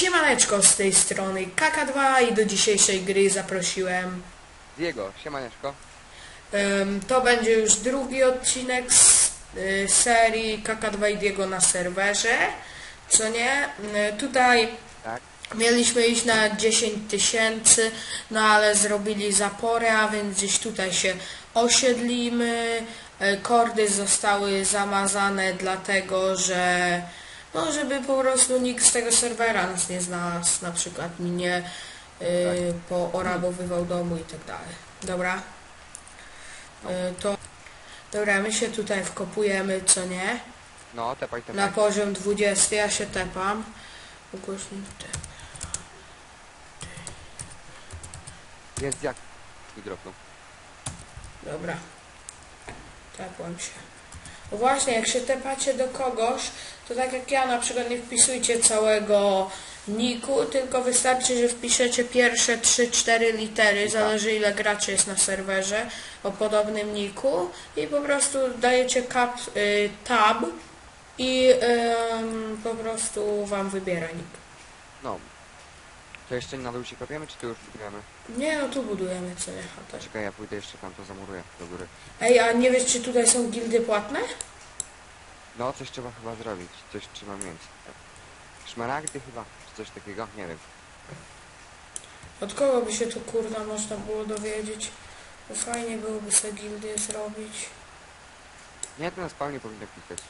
Siemaneczko z tej strony KK2 i do dzisiejszej gry zaprosiłem. Diego, siemaneczko. em, to będzie już drugi odcinek z y, serii KK2 i Diego na serwerze. Co nie? Y, tutaj Tak. mieliśmy iść na 10 tysięcy, no ale zrobili zaporę, a więc gdzieś tutaj się osiedlimy. E, Kordy zostały zamazane dlatego, że no żeby po prostu nikt z tego serwera nas nie znalazł, na przykład mnie y, poorabowywał domu i tak dalej. Dobra. Y, to dobra, my się tutaj wkopujemy, co nie? No, tepaj, tepaj. Na poziom 20 ja się tepam. Ukośnik tep. Jest jak... Dropnął. Dobra. Tepłem się. Właśnie, jak się tepacie do kogoś, to tak jak ja na przykład nie wpisujcie całego niku, tylko wystarczy, że wpiszecie pierwsze 3-4 litery, zależy ile graczy jest na serwerze o podobnym niku i po prostu dajecie cap, y, tab i ym, po prostu wam wybiera nick. No. To jeszcze na dół się kopiemy, czy tu już budujemy? Nie no, tu budujemy co nie chatę. Czekaj, ja pójdę jeszcze tam, to zamuruję do góry. Ej, a nie wiesz czy tutaj są gildy płatne? No, coś trzeba chyba zrobić. Coś trzeba mieć. Szmaragdy chyba, czy coś takiego? Nie wiem. Od kogo by się tu kurwa można było dowiedzieć? Bo fajnie byłoby sobie gildię zrobić. Nie, to na spawnie powinno klikać.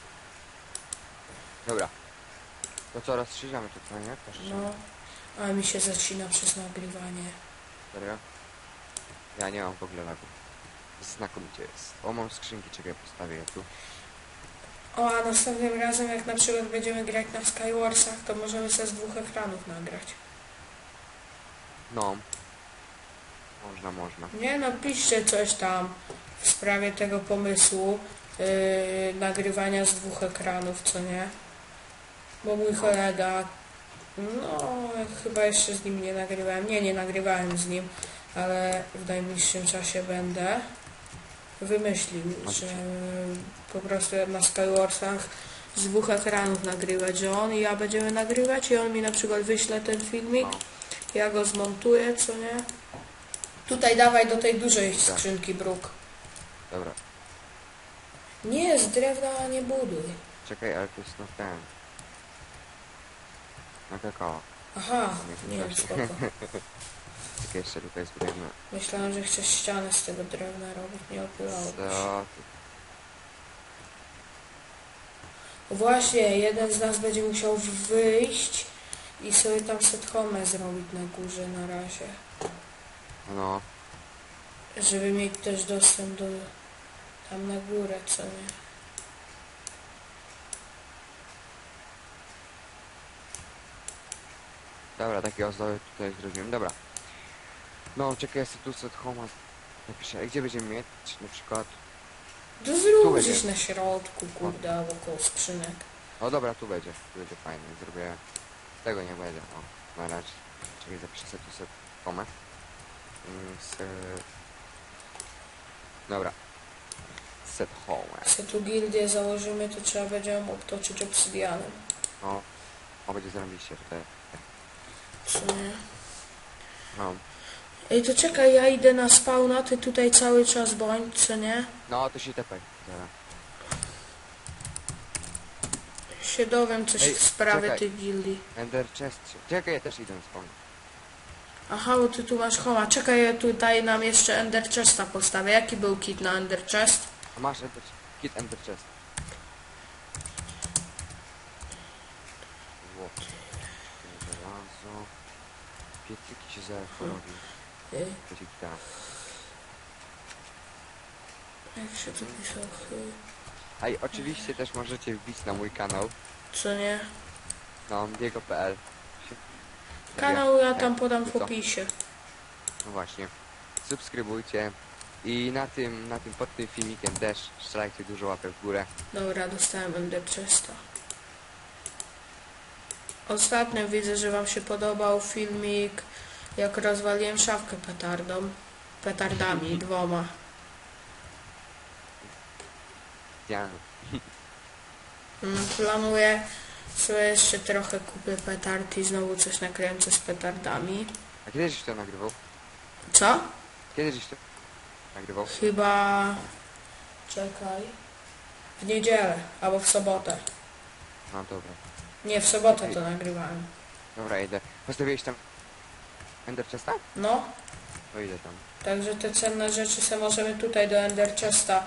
Dobra. To co, rozszerzamy to, co nie? Rozszerzamy. No, a mi się zacina przez nagrywanie. Serio? Ja nie mam w ogóle lagu. Znakomicie jest. O, mam skrzynki, czekaj, postawię je tu. O, a następnym razem jak na przykład będziemy grać na Skywarsach, to możemy sobie z dwóch ekranów nagrać. No. Można, można. Nie no, piszcie coś tam w sprawie tego pomysłu yy, nagrywania z dwóch ekranów, co nie? Bo mój kolega, no chyba jeszcze z nim nie nagrywałem, nie, nie nagrywałem z nim, ale w najbliższym czasie będę wymyślił, że po prostu na Skywarsach z dwóch ekranów nagrywać, że on i ja będziemy nagrywać i on mi na przykład wyśle ten filmik, ja go zmontuję, co nie? Tutaj dawaj do tej dużej Tak. skrzynki bruk. Dobra. Nie, z drewna nie buduj. Czekaj, ale to jest na ten. Na kakao. Aha, Nie, właśnie. spoko. Czekaj, jeszcze tutaj zbudujemy. Myślałem, że chcesz ścianę z tego drewna robić, nie opylało. Co? Właśnie, jeden z nas będzie musiał wyjść i sobie tam set home zrobić na górze na razie. No, Żeby mieć też dostęp do tam na górę, co nie? Dobra, takie ozdoby tutaj zrobiłem. Dobra. No, czekaj, ja sobie tu set home napiszę. A Gdzie będziemy mieć? Na przykład... To Tu zrób będzie. gdzieś na środku, kurde, albo koło skrzynek. O dobra, tu będzie. Tu będzie fajnie. Zrobię... Tego nie będzie. O, na razie. Czekaj, zapiszę sobie tu set home. Mm, se... Dobra. Set home. Jak sobie tu gildię założymy, to trzeba będzie ją obtoczyć obsydianem. No. O, będzie zrobić tutaj. Nie? No. Ej, to czekaj, ja idę na spawna, ty tutaj cały czas bądź, co nie? No, to się tepaj. Dobra. Się dowiem coś Ej, w sprawie czekaj. tych gildii. Ender chest. Czekaj, ja też idę spawnie. Aha, bo ty tu masz homa. Czekaj, ja tutaj nam jeszcze Ender Chesta postawię. Jaki był kit na Ender Chest? A masz ender... Kit ender chest. Złoto. Żelazo. Piecyki się zaraz porobi. Y, Piecyki tam. Jak się to pisze? A i oczywiście też możecie wbić na mój kanał. Co nie? Na biego.pl Kanał ja tam podam w opisie. No właśnie. Subskrybujcie. I na tym, na tym, pod tym filmikiem też strzelajcie dużo łapek w górę. Dobra, dostałem Ender Chesta. Ostatnio widzę, że wam się podobał filmik, jak rozwaliłem szafkę petardą. Petardami, dwoma. Ja. Mm, Planuję Sobie jeszcze trochę kupię petard i znowu coś nakręcę z petardami. A kiedy żeś to nagrywał? Co? Kiedy żeś to nagrywał? Chyba... Czekaj. W niedzielę albo w sobotę. No dobra. Nie, w sobotę to nagrywałem. Dobra, idę. Postawiłeś tam Ender Chesta? No, To idę tam. także te cenne rzeczy se możemy tutaj do Ender Chesta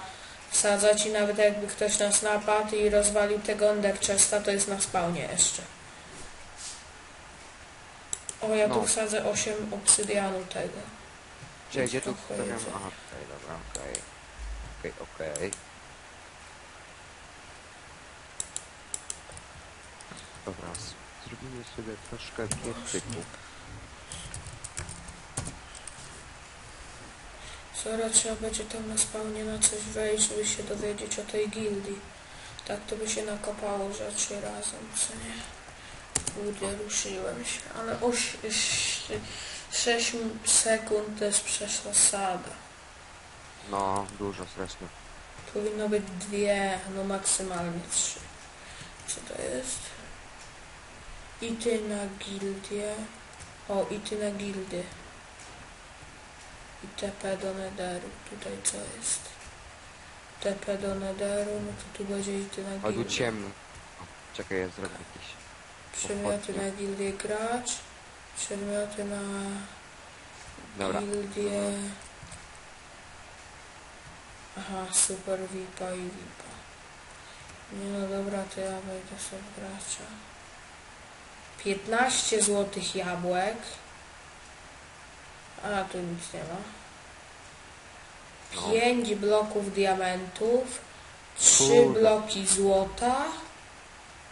wsadzać i nawet jakby ktoś nas napadł i rozwalił tego Ender Chesta, to jest na spawnie jeszcze. O, ja tu No. wsadzę 8 obsydianu tego. Gdzie, gdzie tu stawiam? jedzenia. Aha, okej, dobra, okej. Okej, okej. Dobra, zrobimy sobie troszkę piecyku. Sora, trzeba będzie tam na spawnie na coś wejść, żeby się dowiedzieć o tej gildii. Tak to by się nakopało rzeczy razem, co nie? Kurde, ruszyłem się, ale 6 sekund to jest przesada. No, dużo strasznie. Powinno być dwie, no maksymalnie trzy. Co to jest? Ity na gildię. O, ity na gildy. I TP do Netheru. Tutaj co jest? TP do Netheru, no to tu będzie ity na A tu gildię. ciemno. O, czekaj, ja zrobię jakiś. Przedmioty na gildię gracz. Przedmioty na Dobra. gildię. Aha, super VIPa i VIPa. Nie no dobra, to ja wejdę sobie gracza. 15 złotych jabłek. A tu nic nie ma. No. 5 bloków diamentów. 3 Kurde. bloki złota.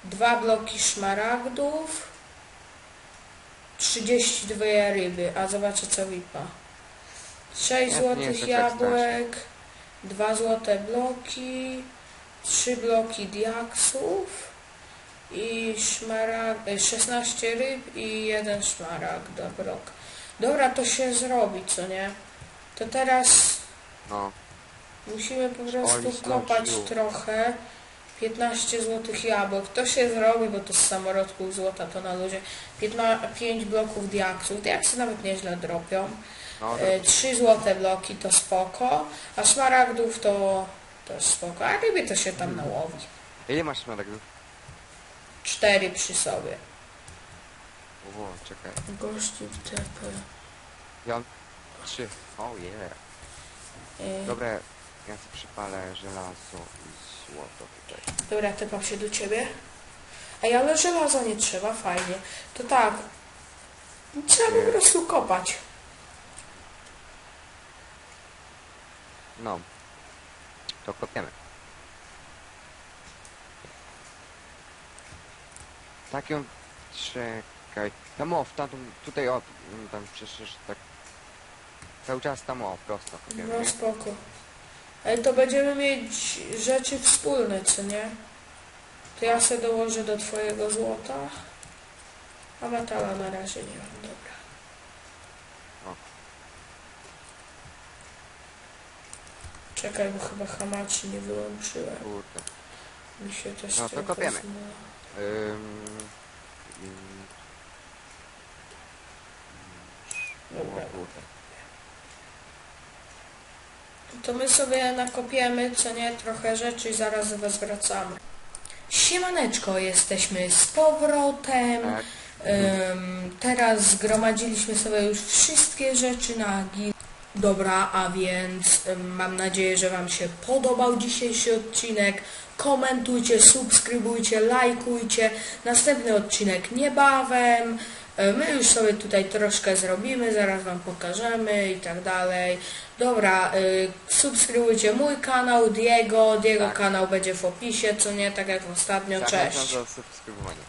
2 bloki szmaragdów. 32 ryby. A zobaczę co VIPa. 6 Nie, nie jest złotych tak jabłek. 2 złote bloki. 3 bloki diaksów. I szmarag... e, 16 ryb i jeden szmaragd. Blok. Dobra, to się zrobi, co nie? To teraz No, Musimy po prostu kopać trochę. 15 złotych jabłek. To się zrobi, bo to z samorodków złota to na ludzie. 5 bloków diaksów. Diaksy nawet nieźle dropią. no, E, 3 złote bloki to spoko. A szmaragdów to też spoko. A ryby to się tam nałowi. Ile masz szmaragdów? 4 przy sobie. O, czekaj. Gości w TP. Ja mam trzy. O, oh, yeah. E, Dobra, ja sobie przypalę żelazo i złoto tutaj. Dobra, tepam się do ciebie. Ej, ale żelaza nie trzeba, fajnie. To tak. Trzeba po prostu kopać. No. To kopiemy. Tak ją... Czekaj. Tam o, w tamtą... Tutaj o, mm, tam przecież tak... Cały czas tam o, prosto kopiemy, No nie? spoko. Ale to będziemy mieć rzeczy wspólne, co nie? To ja se dołożę do twojego złota. A metala na razie nie mam, dobra. O. Czekaj, bo chyba hamachi nie wyłączyłem. Kurde. Mi się też No to trochę kopiemy. zmyło. Ym... ym, Dobra. O kurde. To my sobie nakopiemy, co nie, trochę rzeczy i zaraz do was wracamy. Siemaneczko, jesteśmy z powrotem. Tak. Ym, teraz zgromadziliśmy sobie już wszystkie rzeczy na gil. Dobra, a więc mam nadzieję, że Wam się podobał dzisiejszy odcinek. Komentujcie, subskrybujcie, lajkujcie. Następny odcinek niebawem. Y, My już sobie tutaj troszkę zrobimy, zaraz Wam pokażemy i tak dalej. Dobra, y, subskrybujcie mój kanał, Diego. Diego Tak. kanał będzie w opisie, co nie, tak jak ostatnio. Cześć. Zapraszam do subskrybowania.